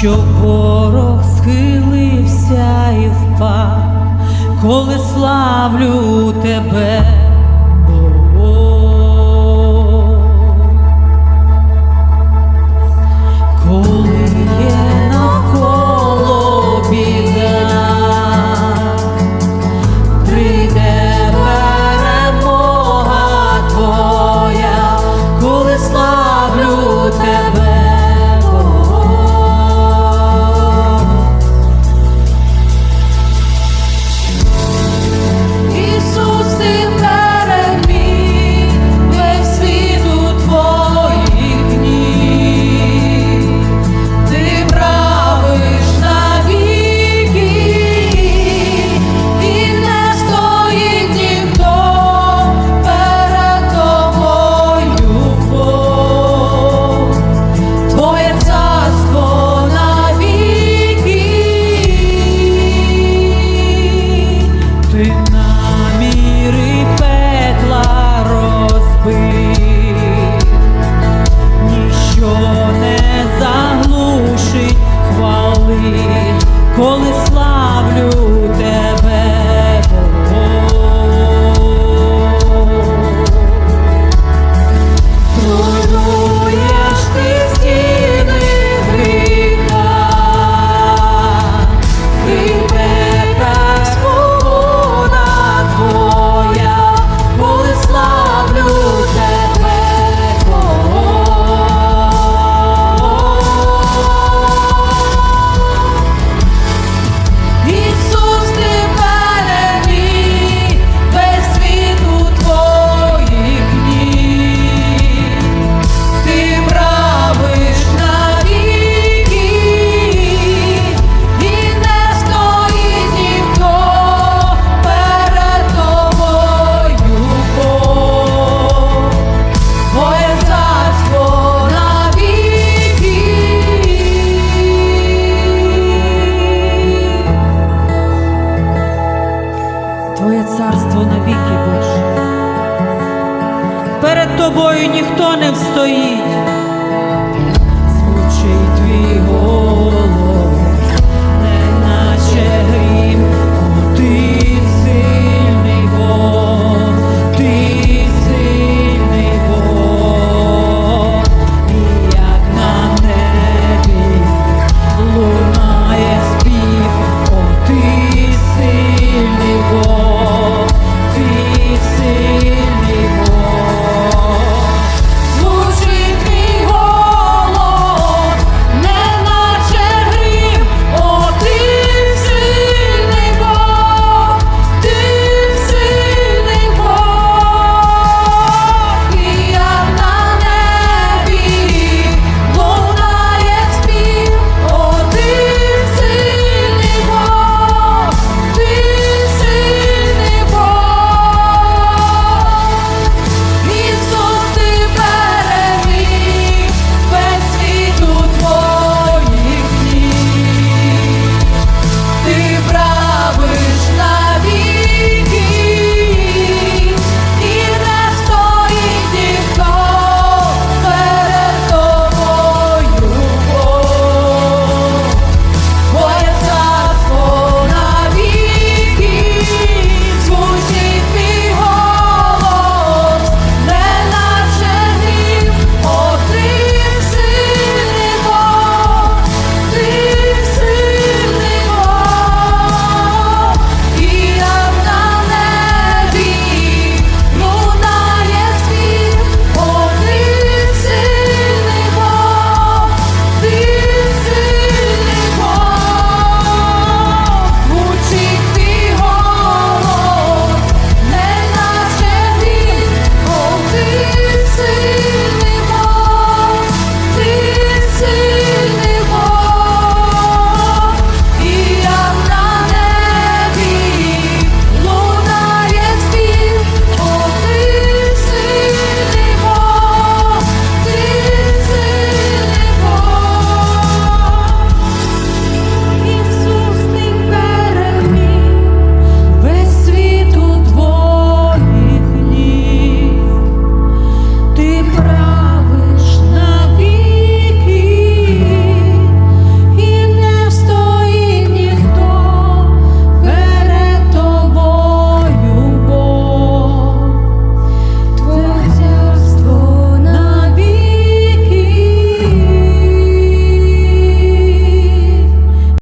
що ворог схилився і впав, коли славлю тебе. тобою ніхто не встоїть.